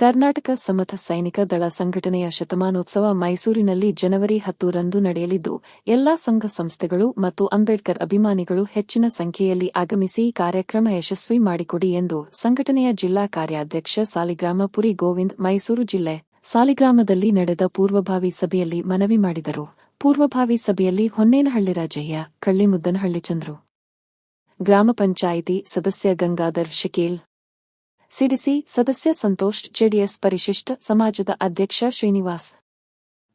ಕರ್ನಾಟಕ ಸಮಥ ಸೈನಿಕ ದಳ ಸಂಘಟನೆಯ ಶತಮಾನೋತ್ಸವ ಮೈಸೂರಿನಲ್ಲಿ ಜನವರಿ ಹತ್ತರಂದು ನಡೆಯಲಿದ್ದು, ಎಲ್ಲಾ ಸಂಘ ಸಂಸ್ಥೆಗಳು ಮತ್ತು ಅಂಬೇಡ್ಕರ್ ಅಭಿಮಾನಿಗಳು ಹೆಚ್ಚಿನ ಸಂಖ್ಯೆಯಲ್ಲಿ ಆಗಮಿಸಿ ಕಾರ್ಯಕ್ರಮ ಯಶಸ್ವಿ ಮಾಡಿಕೊಡಿ ಎಂದು ಸಂಘಟನೆಯ ಜಿಲ್ಲಾ ಕಾರ್ಯಾಧ್ಯಕ್ಷ ಸಾಲಿಗ್ರಾಮ ಪುರಿ ಗೋವಿಂದ್ ಮೈಸೂರು ಜಿಲ್ಲೆ, ಸಾಲಿಗ್ರಾಮದಲ್ಲಿ ನಡೆದ ಪೂರ್ವಭಾವಿ ಸಭೆಯಲ್ಲಿ ಮನವಿ ಮಾಡಿದರು. ಪೂರ್ವಭಾವಿ ಸಭೆಯಲ್ಲಿ ಹೊನ್ನೇನಹಳ್ಳಿ ರಾಜಯ್ಯ, ಕಳ್ಳಿಮುದ್ದನಹಳ್ಳಿ ಚಂದ್ರು, ಗ್ರಾಮ ಪಂಚಾಯಿತಿ ಸದಸ್ಯ ಗಂಗಾಧರ್ ಶಕೀಲ್ ಸಿಡಿಸಿ ಸದಸ್ಯ ಸಂತೋಷ್ ಜೆಡಿಎಸ್ ಪರಿಶಿಷ್ಟ ಸಮಾಜದ ಅಧ್ಯಕ್ಷ ಶ್ರೀನಿವಾಸ್.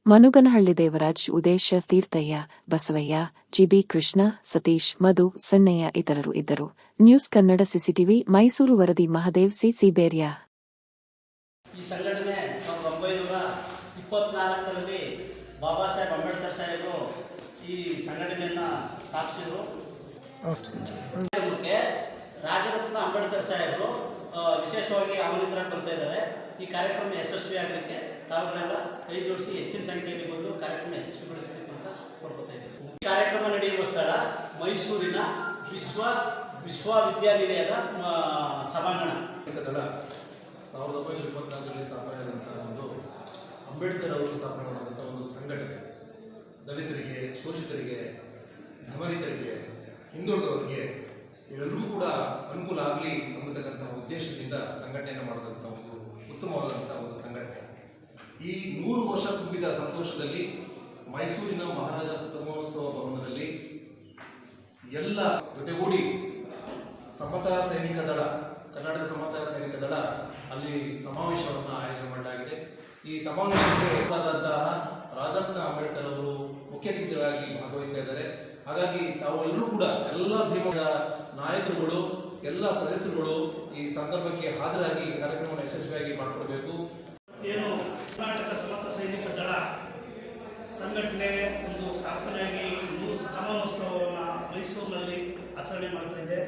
ಮನುಗನಹಳ್ಳಿ ದೇವರಾಜ್ ಉದೇಶ ತೀರ್ಥಯ್ಯ ಬಸವಯ್ಯ ಜಿಬಿ ಕೃಷ್ಣ ಸತೀಶ್ ಮಧು ಸಣ್ಣಯ್ಯ ಇತರರು ಇದ್ದರು. ನ್ಯೂಸ್ ಕನ್ನಡ ಸಿಸಿಟಿವಿ ಮೈಸೂರು ವರದಿ ಮಹದೇವ್ ಸಿ ಸಿಬೇರಿಯಾ ಈ ಸಂಘಟನೆ ಸಾವಿರದ ಒಂಬೈನೂರ ಇಪ್ಪತ್ನಾಲ್ಕರಲ್ಲಿ ಬಾಬಾ ಸಾಹೇಬ್ ಅಂಬೇಡ್ಕರ್ ಸಾಹೇಬರು ಈ ಸಂಘಟನೆಯನ್ನು ಸ್ಥಾಪಿಸಿದರು. ರಾಜರತ್ನ ಅಂಬೇಡ್ಕರ್ ಸಾಹೇಬರು ವಿಶೇಷವಾಗಿ ಆಮಂತ್ರಣ ಬರ್ತಾ ಇದ್ದಾರೆ. ಈ ಕಾರ್ಯಕ್ರಮ ಯಶಸ್ವಿ ಆಗಲಿಕ್ಕೆ ತಾವುಗಳೆಲ್ಲ ಕೈ ಜೋಡಿಸಿ ಹೆಚ್ಚಿನ ಸಂಖ್ಯೆಯಲ್ಲಿ ಬಂದು ಕಾರ್ಯಕ್ರಮ ಯಶಸ್ವಿಗೊಳಿಸಬೇಕು ಅಂತ ಕೊಡ್ಕೊತಾ ಇದ್ದೀವಿ ಈ ಕಾರ್ಯಕ್ರಮ ನಡೆಯುವ ಸ್ಥಳ ಮೈಸೂರಿನ ವಿಶ್ವ ವಿಶ್ವವಿದ್ಯಾನಿಲಯದ ಸಭಾಂಗಣ. ಸಾವಿರದ ಒಂಬೈನೂರ ಇಪ್ಪತ್ನಾಲ್ಕರಲ್ಲಿ ಸ್ಥಾಪನೆಯಾದಂತಹ ಒಂದು ಅಂಬೇಡ್ಕರ್ ಅವರು ಸ್ಥಾಪನೆ ಮಾಡಿದಂಥ ಒಂದು ಸಂಘಟನೆ. ದಲಿತರಿಗೆ, ಶೋಷಿತರಿಗೆ, ಧಮನಿತರಿಗೆ, ಹಿಂದುಳಿದವರಿಗೆ ಎಲ್ಲರಿಗೂ ಕೂಡ ಅನುಕೂಲ ಆಗಲಿ ಅನ್ನತಕ್ಕಂತಹ ಉದ್ದೇಶದಿಂದ ಸಂಘಟನೆಯನ್ನು ಮಾಡಿದಂಥ ಒಂದು ಉತ್ತಮವಾದಂಥ ಒಂದು ಸಂಘಟನೆ. ಈ ನೂರು ವರ್ಷ ತುಂಬಿದ ಸಂತೋಷದಲ್ಲಿ ಮೈಸೂರಿನ ಮಹಾರಾಜ ಸ್ತಂಭೋತ್ಸವ ಭವನದಲ್ಲಿ ಎಲ್ಲ ಜೊತೆಗೂಡಿ ಸಮತಾ ಸೈನಿಕ ದಳ, ಕರ್ನಾಟಕ ಸಮತಾ ಸೈನಿಕ ದಳ ಅಲ್ಲಿ ಸಮಾವೇಶವನ್ನು ಆಯೋಜನೆ ಮಾಡಲಾಗಿದೆ. ಈ ಸಮಾವೇಶಕ್ಕೆ ರಾಜರತ್ನ ಅಂಬೇಡ್ಕರ್ ಅವರು ಮುಖ್ಯ ಅತಿಥಿಗಳಾಗಿ ಭಾಗವಹಿಸ್ತಾ ಇದ್ದಾರೆ. ಹಾಗಾಗಿ ತಾವೆಲ್ಲರೂ ಕೂಡ ಎಲ್ಲ ಭೀಮದ ನಾಯಕರುಗಳು, ಎಲ್ಲ ಸದಸ್ಯರುಗಳು ಈ ಸಂದರ್ಭಕ್ಕೆ ಹಾಜರಾಗಿ ಕಾರ್ಯಕ್ರಮವನ್ನು ಯಶಸ್ವಿಯಾಗಿ ಮಾಡಿಕೊಡಬೇಕು. ಏನು ಕರ್ನಾಟಕ ಸಮರ್ಥ ಸೈನಿಕ ದಳ ಸಂಘಟನೆ ಒಂದು ಸ್ಥಾಪನೆಯಾಗಿ ಒಂದು ಸಮಾನೋತ್ಸವವನ್ನು ಮೈಸೂರಿನಲ್ಲಿ ಆಚರಣೆ ಮಾಡ್ತಾ ಇದೆ.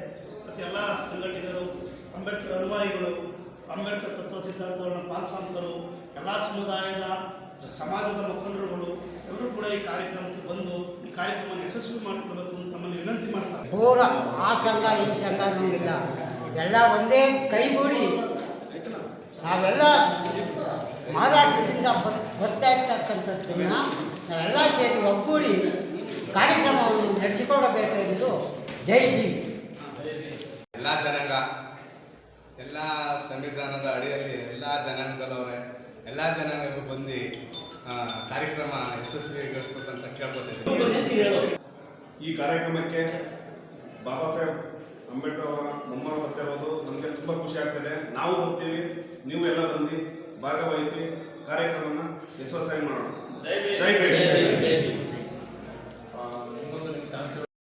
ಮತ್ತು ಎಲ್ಲ ಸಂಘಟಕರು ಅಂಬೇಡ್ಕರ್ ಅನುಮಾಯಿಗಳು ಅಂಬೇಡ್ಕರ್ ತತ್ವ ಸಿದ್ಧಾಂತವನ್ನು ಪಾಲಿಸುವಂಥರು ಎಲ್ಲ ಸಮುದಾಯದ, ಸಮಾಜದ ಮುಖಂಡರುಗಳು, ಎಲ್ಲರೂ ಕೂಡ ಈ ಕಾರ್ಯಕ್ರಮಕ್ಕೆ ಬಂದು ಕಾರ್ಯಕ್ರಮವನ್ನು ಯಶಸ್ವಿ ಮಾಡಿಕೊಡಬೇಕು ಅಂತ ತಮ್ಮಲ್ಲಿ ವಿನಂತಿ ಮಾಡ್ತಾರೆ. ಪೂರ ಆ ಸಂಘ ಈ ಸಂಘ ಅನ್ನೋಂಗಿಲ್ಲ. ಎಲ್ಲ ಒಂದೇ ಕೈಗೂಡಿ ನಾವೆಲ್ಲ ಮಹಾರಾಷ್ಟ್ರದಿಂದ ಬರ್ ಬರ್ತಾ ಇರ್ತಕ್ಕಂಥದ್ದನ್ನು ನಾವೆಲ್ಲ ಸೇರಿ ಒಗ್ಗೂಡಿ ಕಾರ್ಯಕ್ರಮವನ್ನು ನಡೆಸಿಕೊಡಬೇಕೆಂದು ಜೈ ಭೀಮ್. ಎಲ್ಲ ಜನಾಂಗ ಎಲ್ಲ ಸಂವಿಧಾನದ ಅಡಿಯಲ್ಲಿ ಎಲ್ಲ ಜನಾಂಗದಲ್ಲವ್ರೆ ಎಲ್ಲ ಜನಾಂಗಕ್ಕೂ ಬಂದು ಕಾರ್ಯಕ್ರಮ ಯಶಸ್ವಿಗೊಳಿಸ್ಬೇಕಂತ ಕೇಳ್ಕೊತಿದ್ದೀನಿ. ಈ ಕಾರ್ಯಕ್ರಮಕ್ಕೆ ಬಾಬಾ ಸಾಹೇಬ್ ಅಂಬೇಡ್ಕರ್ ಅವರ ಮೊಮ್ಮರು ಬರ್ತಿರೋದು ನಮಗೆ ತುಂಬ ಖುಷಿ ಆಗ್ತದೆ. ನಾವು ಬರ್ತೀವಿ ನೀವು ಎಲ್ಲ ಬಂದು ಭಾಗವಹಿಸಿ ಕಾರ್ಯಕ್ರಮನ ಯಶಸ್ವಿ ಮಾಡೋಣ. ಜೈ ಭೀಮ್.